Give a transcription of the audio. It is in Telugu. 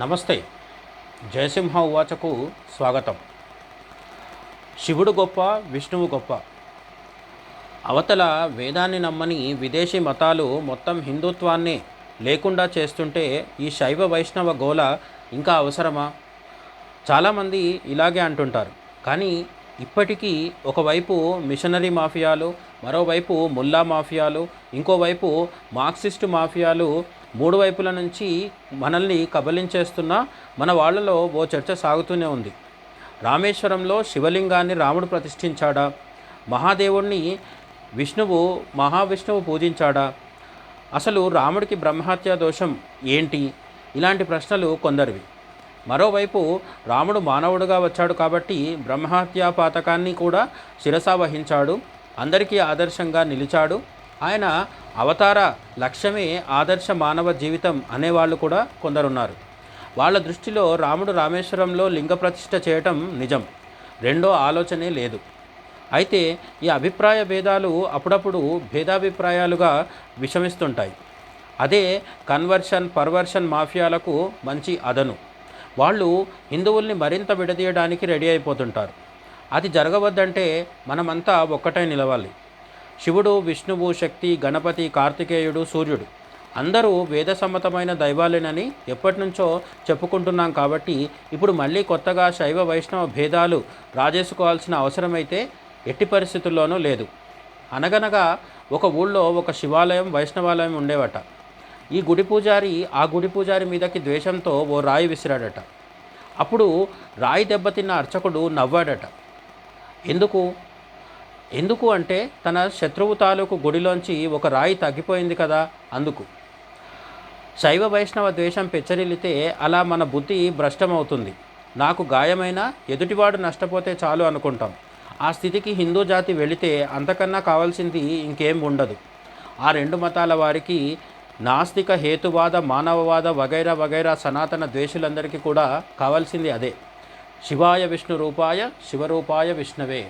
నమస్తే. జయసింహ ఉవాచకు స్వాగతం. శివుడు గొప్ప విష్ణువు గొప్ప. అవతల వేదాన్ని నమ్మని విదేశీ మతాలు మొత్తం హిందుత్వాన్ని లేకుండా చేస్తుంటే ఈ శైవ వైష్ణవ గోల ఇంకా అవసరమా? చాలామంది ఇలాగే అంటుంటారు. కానీ ఇప్పటికీ ఒకవైపు మిషనరీ మాఫియాలు మరోవైపు ముల్లా మాఫియాలు ఇంకోవైపు మార్క్సిస్టు మాఫియాలు మూడు వైపుల నుంచి మనల్ని కబలించేస్తున్న మన వాళ్ళలో ఓ చర్చ సాగుతూనే ఉంది. రామేశ్వరంలో శివలింగాన్ని రాముడు ప్రతిష్ఠించాడా? మహాదేవుణ్ణి విష్ణువు మహావిష్ణువు పూజించాడా? అసలు రాముడికి బ్రహ్మహత్య దోషం ఏంటి? ఇలాంటి ప్రశ్నలు కొందరివి. మరోవైపు రాముడు మానవుడుగా వచ్చాడు కాబట్టి బ్రహ్మహత్యా పాతకాన్ని కూడా శిరసా వహించాడు. అందరికీ ఆదర్శంగా నిలిచాడు. ఆయన అవతార లక్ష్యమే ఆదర్శ మానవ జీవితం అనేవాళ్ళు కూడా కొందరున్నారు. వాళ్ళ దృష్టిలో రాముడు రామేశ్వరంలో లింగ ప్రతిష్ఠ చేయటం నిజం. రెండో ఆలోచనే లేదు. అయితే ఈ అభిప్రాయ భేదాలు అప్పుడప్పుడు భేదాభిప్రాయాలుగా విషమిస్తుంటాయి. అదే కన్వర్షన్ పర్వర్షన్ మాఫియాలకు మంచి అదను. వాళ్ళు హిందువుల్ని మరింత విడదీయడానికి రెడీ అయిపోతుంటారు. అది జరగవద్దంటే మనమంతా ఒక్కటై నిలవాలి. శివుడు విష్ణువు శక్తి గణపతి కార్తికేయుడు సూర్యుడు. అందరూ వేద సమ్మతమైన దైవాలేనని ఎప్పటి నుంచో చెప్పుకుంటున్నాం కాబట్టి ఇప్పుడు మళ్ళీ కొత్తగా శైవ వైష్ణవ భేదాలు రాజేసుకోవాల్సిన అవసరమైతే ఎట్టి పరిస్థితుల్లోనూ లేదు. అనగనగా ఒక ఊళ్ళో ఒక శివాలయం వైష్ణవాలయం ఉండేవట. ఈ గుడి పూజారి ఆ గుడి పూజారి మీదకి ద్వేషంతో ఓ రాయి విసిరాడట. అప్పుడు రాయి దెబ్బతిన్న అర్చకుడు నవ్వాడట. ఎందుకు? ఎందుకు అంటే తన శత్రువు తాలూకు గుడిలోంచి ఒక రాయి తగ్గిపోయింది కదా అందుకు. శైవ వైష్ణవ ద్వేషం పెచ్చరిల్లితే అలా మన బుద్ధి భ్రష్టమవుతుంది. నాకు గాయమైన ఎదుటివాడు నష్టపోతే చాలు అనుకుంటాం. ఆ స్థితికి హిందూ జాతి వెళితే అంతకన్నా కావాల్సింది ఇంకేం ఉండదు. ఆ రెండు మతాల వారికి నాస్తిక హేతువాద మానవవాద వగైరా వగైరా సనాతన ద్వేషులందరికీ కూడా కావాల్సింది అదే. శివాయ విష్ణు రూపాయ శివరూపాయ విష్ణవే.